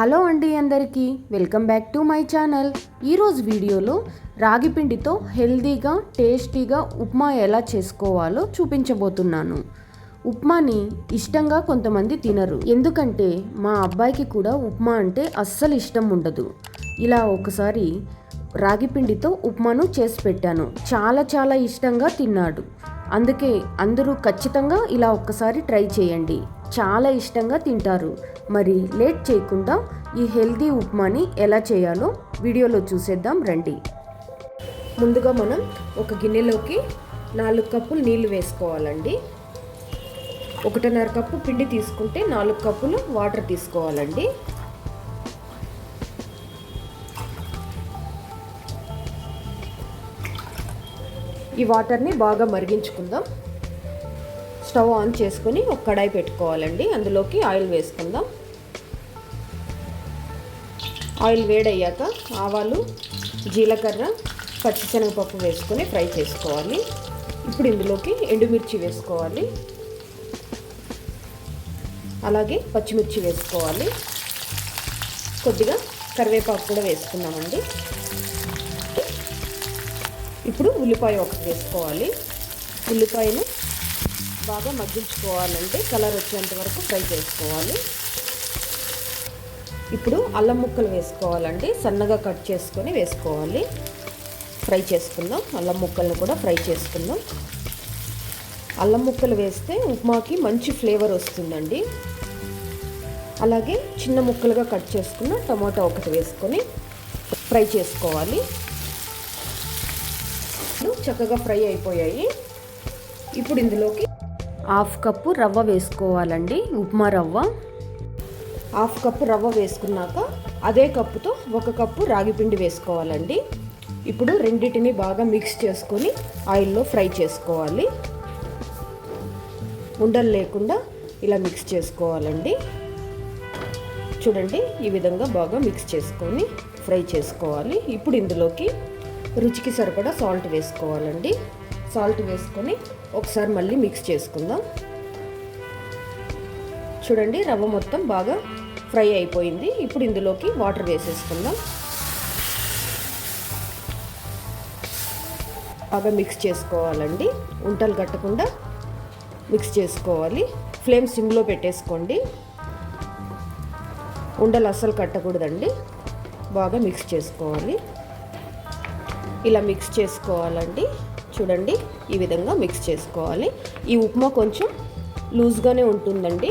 Hello అండి అందరికీ welcome back to my channel. ఈరోజు వీడియోలో రాగి పిండితో హెల్దీగా టేస్టీగా ఉప్మా ఎలా చేసుకోవాలో చూపించబోతున్నాను. ఉప్మాని ఇష్టంగా కొంతమంది తినరు. ఎందుకంటే మా అబ్బాయికి కూడా ఉప్మా అంటే అస్సలు ఇష్టం ఉండదు. ఇలా ఒకసారి రాగి పిండితో ఉప్మాను చేసి పెట్టాను. చాలా చాలా ఇష్టంగా తిన్నాడు. అందుకే అందరూ ఖచ్చితంగా ఇలా ఒక్కసారి ట్రై చేయండి. చాలా ఇష్టంగా తింటారు. మరి లేట్ చేయకుండా ఈ హెల్దీ ఉప్మాని ఎలా చేయాలో వీడియోలో చూసేద్దాం రండి. ముందుగా మనం ఒక గిన్నెలోకి నాలుగు కప్పులు నీళ్ళు వేసుకోవాలండి. ఒకటిన్నర కప్పు పిండి తీసుకుంటే నాలుగు కప్పులు వాటర్ తీసుకోవాలండి. ఈ వాటర్ని బాగా మరిగించుకుందాం. స్టవ్ ఆన్ చేసుకొని ఒక కడాయి పెట్టుకోవాలండి. అందులోకి ఆయిల్ వేసుకుందాం. ఆయిల్ వేడయ్యాక ఆవాలు జీలకర్ర పచ్చిశనగపప్పు వేసుకొని ఫ్రై చేసుకోవాలి. ఇప్పుడు ఇందులోకి ఎండుమిర్చి వేసుకోవాలి. అలాగే పచ్చిమిర్చి వేసుకోవాలి. కొద్దిగా కరివేపాకు కూడా వేసుకున్నామండి ఇప్పుడు ఉల్లిపాయ ఒకటి వేసుకోవాలి. ఉల్లిపాయను బాగా మగ్గించుకోవాలంటే కలర్ వచ్చేంత వరకు ఫ్రై చేసుకోవాలి. ఇప్పుడు అల్లం ముక్కలు వేసుకోవాలండి. సన్నగా కట్ చేసుకొని వేసుకోవాలి. ఫ్రై చేసుకుందాం. అల్లం ముక్కలను కూడా ఫ్రై చేసుకుందాం. అల్లం ముక్కలు వేస్తే ఉప్మాకి మంచి ఫ్లేవర్ వస్తుందండి. అలాగే చిన్న ముక్కలుగా కట్ చేసుకున్న టమాటా ఒకటి వేసుకొని ఫ్రై చేసుకోవాలి. చక్కగా ఫ్రై అయిపోయాయి. ఇప్పుడు ఇందులోకి హాఫ్ కప్పు రవ్వ వేసుకోవాలండి ఉప్మా రవ్వ. హాఫ్ కప్పు రవ్వ వేసుకున్నాక అదే కప్పుతో ఒక కప్పు రాగి పిండి వేసుకోవాలండి. ఇప్పుడు రెండింటిని బాగా మిక్స్ చేసుకొని ఆయిల్లో ఫ్రై చేసుకోవాలి. ఉండలు లేకుండా ఇలా మిక్స్ చేసుకోవాలండి. చూడండి ఈ విధంగా బాగా మిక్స్ చేసుకొని ఫ్రై చేసుకోవాలి. ఇప్పుడు ఇందులోకి రుచికి సరిపడా సాల్ట్ వేసుకోవాలండి. సాల్ట్ వేసుకొని ఒకసారి మళ్ళీ మిక్స్ చేసుకుందాం. చూడండి రవ్వ మొత్తం బాగా ఫ్రై అయిపోయింది. ఇప్పుడు ఇందులోకి వాటర్ వేసేసుకుందాం. బాగా మిక్స్ చేసుకోవాలండి. ఉంటలు కట్టకుండా మిక్స్ చేసుకోవాలి. ఫ్లేమ్ సిమ్లో పెట్టేసుకోండి. ఉండలు అస్సలు కట్టకూడదండి. బాగా మిక్స్ చేసుకోవాలి. ఇలా మిక్స్ చేసుకోవాలండి. చూడండి ఈ విధంగా మిక్స్ చేసుకోవాలి. ఈ ఉప్మా కొంచెం లూజ్గానే ఉంటుందండి.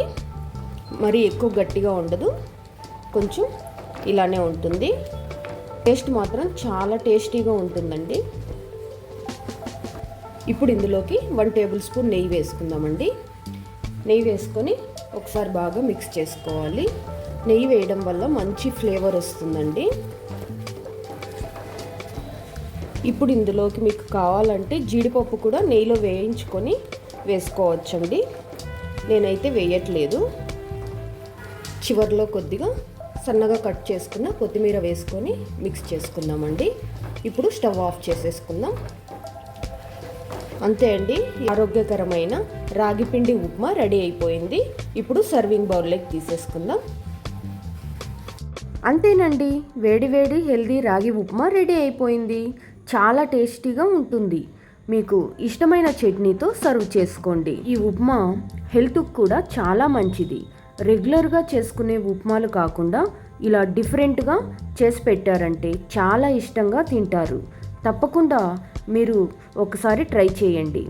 మరీ ఎక్కువ గట్టిగా ఉండదు. కొంచెం ఇలానే ఉంటుంది. టేస్ట్ మాత్రం చాలా టేస్టీగా ఉంటుందండి. ఇప్పుడు ఇందులోకి వన్ టేబుల్ స్పూన్ నెయ్యి వేసుకుందామండి. నెయ్యి వేసుకొని ఒకసారి బాగా మిక్స్ చేసుకోవాలి. నెయ్యి వేయడం వల్ల మంచి ఫ్లేవర్ వస్తుందండి. ఇప్పుడు ఇందులోకి మీకు కావాలంటే జీడిపప్పు కూడా నెయ్యిలో వేయించుకొని వేసుకోవచ్చండి. నేనైతే వేయట్లేదు. చివరిలో కొద్దిగా సన్నగా కట్ చేసుకున్న కొత్తిమీర వేసుకొని మిక్స్ చేసుకుందామండి. ఇప్పుడు స్టవ్ ఆఫ్ చేసేసుకుందాం. అంతే అండి ఆరోగ్యకరమైన రాగిపిండి ఉప్మా రెడీ అయిపోయింది. ఇప్పుడు సర్వింగ్ బౌల్లోకి తీసేసుకుందాం. అంతేనండి వేడి వేడి హెల్దీ రాగి ఉప్మా రెడీ అయిపోయింది. చాలా టేస్టీగా ఉంటుంది. మీకు ఇష్టమైన చట్నీతో సర్వ్ చేసుకోండి. ఈ ఉప్మా హెల్త్కి కూడా చాలా మంచిది. రెగ్యులర్గా చేసుకునే ఉప్మాలు కాకుండా ఇలా డిఫరెంట్గా చేసి పెట్టారంటే చాలా ఇష్టంగా తింటారు. తప్పకుండా మీరు ఒకసారి ట్రై చేయండి.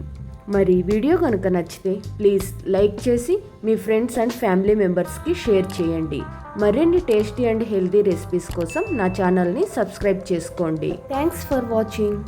మరి వీడియో కనుక నచ్చితే ప్లీజ్ లైక్ చేసి మీ ఫ్రెండ్స్ అండ్ ఫ్యామిలీ మెంబర్స్కి షేర్ చేయండి. మరిన్ని టేస్టీ అండ్ హెల్తీ రెసిపీస్ కోసం నా ఛానల్ని సబ్స్క్రైబ్ చేసుకోండి. Thanks for watching